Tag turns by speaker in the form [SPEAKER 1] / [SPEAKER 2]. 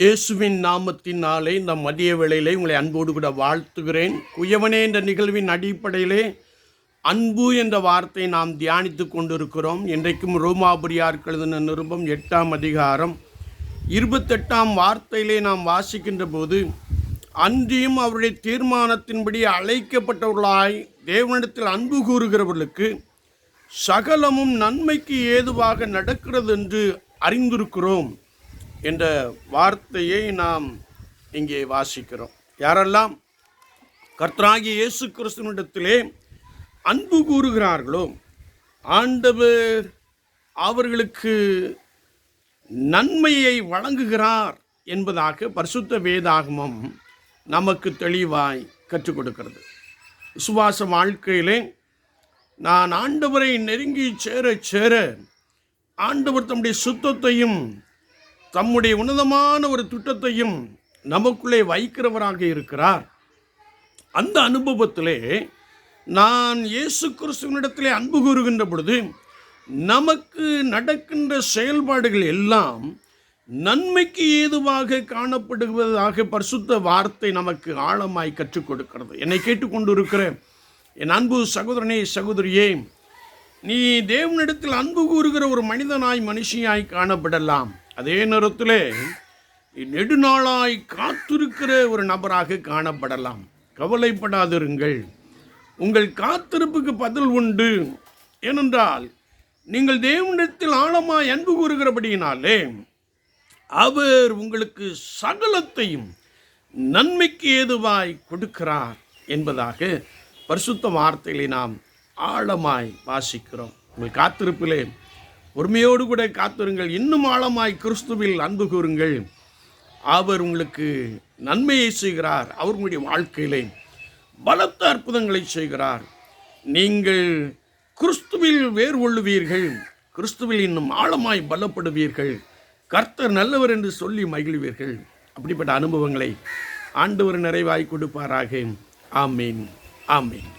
[SPEAKER 1] இயேசுவின் நாமத்தினாலே இந்த மதிய வேளையிலே உங்களை அன்போடு கூட வாழ்த்துகிறேன். குயவனே என்ற நிகழ்வின் அடிப்படையிலே அன்பு என்ற வார்த்தையை நாம் தியானித்து கொண்டிருக்கிறோம். இன்றைக்கும் ரோமாபுரியார் எழுதின நிருபம் எட்டாம் அதிகாரம் இருபத்தெட்டாம் வார்த்தையிலே நாம் வாசிக்கின்ற போது அன்றியும் அவருடைய தீர்மானத்தின்படி அழைக்கப்பட்டவர்களாய் தேவனிடத்தில் அன்பு கூறுகிறவர்களுக்கு சகலமும் நன்மைக்கு ஏதுவாக நடக்கிறது என்று அறிந்திருக்கிறோம். என்ற வார்த்தையை நாம் இங்கே வாசிக்கிறோம். யாரெல்லாம் கர்த்தராகிய இயேசு கிறிஸ்துவனிடத்திலே அன்பு கூறுகிறார்களோ ஆண்டவர் அவர்களுக்கு நன்மையை வழங்குகிறார் என்பதாக பரிசுத்த வேதாகமம் நமக்கு தெளிவாய் கற்றுக் கொடுக்கிறது. விசுவாச வாழ்க்கையிலே நான் ஆண்டவரை நெருங்கி சேர சேர ஆண்டவர் தம்முடைய சுத்தத்தையும் தம்முடைய உன்னதமான ஒரு திட்டத்தையும் நமக்குள்ளே வைக்கிறவராக இருக்கிறார். அந்த அனுபவத்திலே நான் இயேசு கிறிஸ்துவனிடத்திலே அன்பு கூறுகின்ற பொழுது நமக்கு நடக்கின்ற செயல்பாடுகள் எல்லாம் நன்மைக்கு ஏதுவாக காணப்படுவதாக பரிசுத்த வார்த்தை நமக்கு ஆழமாய் கற்றுக் கொடுக்கிறது. என்னை கேட்டுக்கொண்டு இருக்கிற என் அன்பு சகோதரனே சகோதரியே நீ தேவனிடத்தில் அன்பு கூறுகிற ஒரு மனிதனாய் மனுஷியாய் காணப்படலாம். அதே நேரத்தில் நெடுநாளாய் காத்திருக்கிற ஒரு நபராக காணப்படலாம். கவலைப்படாதிருங்கள். உங்கள் காத்திருப்புக்கு பதில் உண்டு. ஏனென்றால் நீங்கள் தேவனிடத்தில் ஆழமாய் அன்பு கூறுகிறபடியினாலே அவர் உங்களுக்கு சகலத்தையும் நன்மைக்கு ஏதுவாய் கொடுக்கிறார் என்பதாக பரிசுத்த வார்த்தைகளை நாம் ஆழமாய் வாசிக்கிறோம். உங்கள் காத்திருப்பிலே பொறுமையோடு கூட காத்திருங்கள். இன்னும் ஆழமாய் கிறிஸ்துவில் அன்பு கூறுங்கள். அவர் உங்களுக்கு நன்மையை செய்கிறார். அவர்களுடைய வாழ்க்கையிலே பலத்த அற்புதங்களை செய்கிறார். நீங்கள் கிறிஸ்துவில் வேர் கொள்ளுவீர்கள். கிறிஸ்துவில் இன்னும் ஆழமாய் பலப்படுவீர்கள். கர்த்தர் நல்லவர் என்று சொல்லி மகிழ்வீர்கள். அப்படிப்பட்ட அனுபவங்களை ஆண்டவர் நிறைவாய் கொடுப்பாராக. ஆமீன். ஆமீன்.